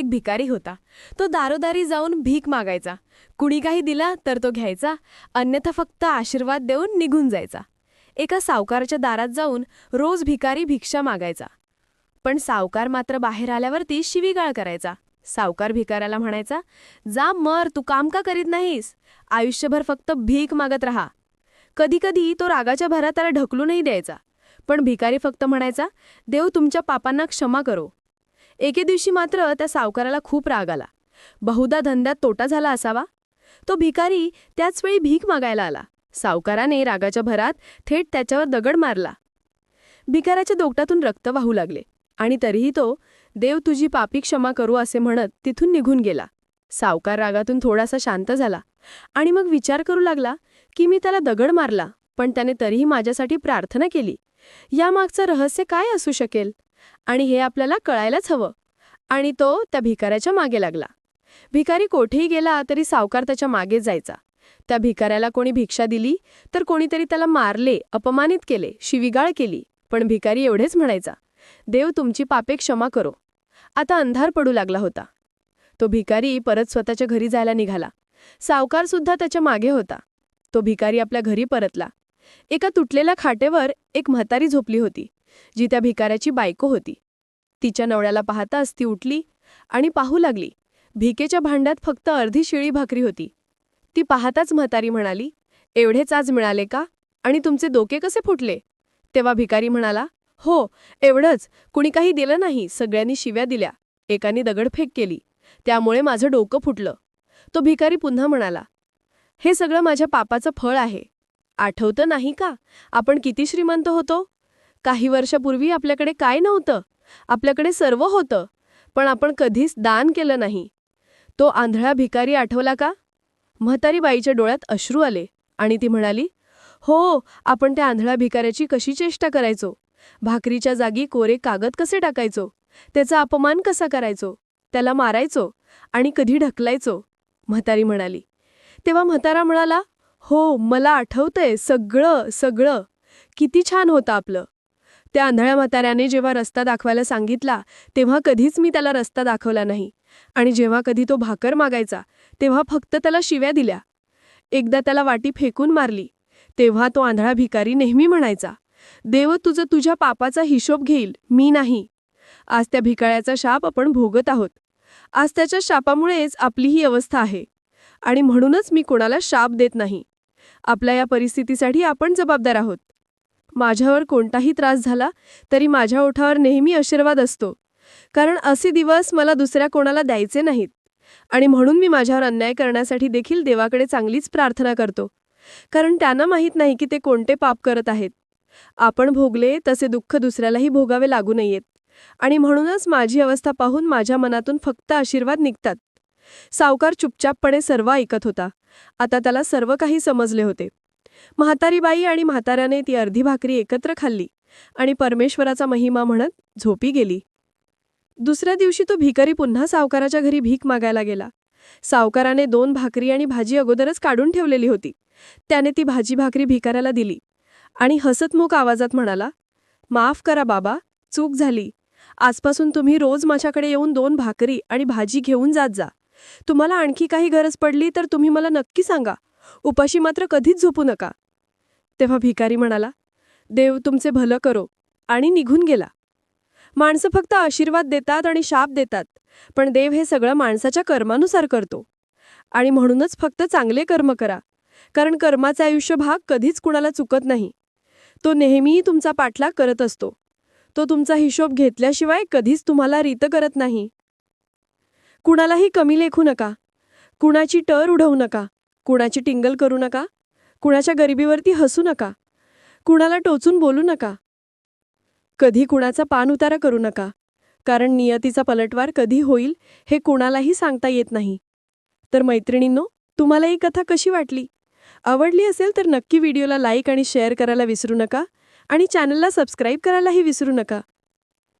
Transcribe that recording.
एक भिकारी होता. तो दारोदारी जाऊन भीक मागायचा. कुणी काही दिला तर तो घ्यायचा. अन्यथा फक्त आशीर्वाद देऊन निघून जायचा. एका सावकाराच्या दारात जाऊन रोज भिकारी भिक्षा मागायचा. पण सावकार मात्र बाहेर आल्यावरती शिवीगाळ करायचा. सावकार भिकाऱ्याला म्हणायचा जा मर तू काम का करीत नाहीस? आयुष्यभर फक्त भीक मागत राहा. कधीकधी तो रागाच्या भरात त्याला ढकलूनही द्यायचा. पण भिकारी फक्त म्हणायचा देव तुमच्या पापांना क्षमा करो. एके दिवशी मात्र त्या सावकाराला खूप राग आला. बहुधा धंद्यात तोटा झाला असावा. तो भिकारी त्याच वेळी भीक मागायला आला. सावकाराने रागाच्या भरात थेट त्याच्यावर दगड मारला. भिकाऱ्याच्या दोकटातून रक्त वाहू लागले आणि तरीही तो देव तुझी पापी क्षमा करू असे म्हणत तिथून निघून गेला. सावकार रागातून थोडासा शांत झाला आणि मग विचार करू लागला की मी त्याला दगड मारला पण त्याने तरीही माझ्यासाठी प्रार्थना केली. यामागचं रहस्य काय असू शकेल? आणि हे आपल्याला कळायलाच हवं. आणि तो त्या भिकाऱ्याच्या मागे लागला. भिकारी कोठेही गेला तरी सावकार त्याच्यामागे जायचा. त्या भिकाऱ्याला कोणी भिक्षा दिली तर कोणीतरी त्याला मारले अपमानित केले शिविगाळ केली. पण भिकारी एवढेच म्हणायचा देव तुमची पापे क्षमा करो. आता अंधार पडू लागला होता. तो भिकारी परत स्वतःच्या घरी जायला निघाला. सावकार सुद्धा त्याच्यामागे होता. तो भिकारी आपल्या घरी परतला. एका तुटलेल्या खाटेवर एक म्हातारी झोपली होती. जी त्या भिकाऱ्याची बायको होती. तिच्या नवऱ्याला पाहताच ती उठली आणि पाहू लागली भिकेच्या भांड्यात फक्त अर्धी शिळी भाकरी होती. ती पाहताच म्हातारी म्हणाली एवढेच आज मिळाले का? आणि तुमचे डोके कसे फुटले? तेव्हा भिकारी म्हणाला हो एवढंच. कुणी काही दिलं नाही सगळ्यांनी शिव्या दिल्या. एकाने दगडफेक केली. त्यामुळे माझं डोकं फुटलं. तो भिकारी पुन्हा म्हणाला हे सगळं माझ्या पापाचं फळ आहे. आठवतं नाही का? आपण किती श्रीमंत होतो? काही वर्षापूर्वी आपल्याकडे काय नव्हतं? आपल्याकडे सर्व होतं पण आपण कधीच दान केलं नाही. तो आंधळा भिकारी आठवला का? म्हातारी बाईच्या डोळ्यात अश्रू आले आणि ती म्हणाली हो आपण त्या आंधळा भिकाऱ्याची कशी चेष्टा करायचो? भाकरीच्या जागी कोरे कागद कसे टाकायचो? त्याचा अपमान कसा करायचो? त्याला मारायचो आणि कधी ढकलायचो? म्हातारी म्हणाली तेव्हा म्हातारा म्हणाला हो मला आठवतंय सगळं सगळं. किती छान होतं आपलं. त्या आंधळ्या म्हाताऱ्याने जेव्हा रस्ता दाखवायला सांगितला तेव्हा कधीच मी त्याला रस्ता दाखवला नाही. आणि जेव्हा कधी तो भाकर मागायचा तेव्हा फक्त त्याला शिव्या दिल्या. एकदा त्याला वाटी फेकून मारली. तेव्हा तो आंधळा भिकारी नेहमी म्हणायचा देव तुझं तुझ्या पापाचा हिशोब घेईल मी नाही. आज त्या भिकाळ्याचा शाप आपण भोगत आहोत. आज त्याच्या शापामुळेच आपली ही अवस्था आहे. आणि म्हणूनच मी कोणाला शाप देत नाही. आपल्या या परिस्थितीसाठी आपण जबाबदार आहोत. माझ्यावर कोणताही त्रास झाला तरी माझ्या ओठावर नेहमी आशीर्वाद असतो. कारण असे दिवस मला दुसऱ्या कोणाला द्यायचे नाहीत. आणि म्हणून मी माझ्यावर अन्याय करण्यासाठी देखील देवाकडे चांगलीच प्रार्थना करतो. कारण त्यांना माहीत नाही की ते कोणते पाप करत आहेत. आपण भोगले तसे दुःख दुसऱ्यालाही भोगावे लागू नयेत. आणि म्हणूनच माझी अवस्था पाहून माझ्या मनातून फक्त आशीर्वाद निघतात. सावकार चुपचापपणे सर्व ऐकत होता. आता त्याला सर्व काही समजले होते. म्हातारी बाई आणि म्हाताऱ्याने ती अर्धी भाकरी एकत्र खाल्ली आणि परमेश्वराचा महिमा म्हणत झोपी गेली. दुसऱ्या दिवशी तो भिकारी पुन्हा सावकाराच्या घरी भीक मागायला गेला. सावकाराने दोन भाकरी आणि भाजी अगोदरच काढून ठेवलेली होती. त्याने ती भाजी भाकरी भिकाऱ्याला दिली आणि हसतमुख आवाजात म्हणाला माफ करा बाबा चूक झाली. आजपासून तुम्ही रोज माझ्याकडे येऊन दोन भाकरी आणि भाजी घेऊन जात जा. तुम्हाला आणखी काही गरज पडली तर तुम्ही मला नक्की सांगा. उपाशी मात्र कधीच झोपू नका. तेव्हा भिकारी म्हणाला देव तुमचे भलं करो आणि निघून गेला. माणसं फक्त आशीर्वाद देतात आणि शाप देतात पण देव हे सगळं माणसाच्या कर्मानुसार करतो. आणि म्हणूनच फक्त चांगले कर्म करा कारण कर्माचा आयुष्य भाग कधीच कुणाला चुकत नाही. तो नेहमीही तुमचा पाठलाग करत असतो. तो तुमचा हिशोब घेतल्याशिवाय कधीच तुम्हाला रीत करत नाही. कुणालाही कमी लेखू नका. कुणाची टर उडवू नका. कुणाची टिंगल करू नका. कुणाच्या गरिबीवरती हसू नका. कुणाला टोचून बोलू नका. कधी कुणाचा पान उतारा करू नका. कारण नियतीचा पलटवार कधी होईल हे कुणालाही सांगता येत नाही. तर मैत्रिणींनो तुम्हाला ही कथा कशी वाटली? आवडली असेल तर नक्की व्हिडिओला लाईक आणि शेअर करायला विसरू नका आणि चॅनलला सबस्क्राईब करायलाही विसरू नका.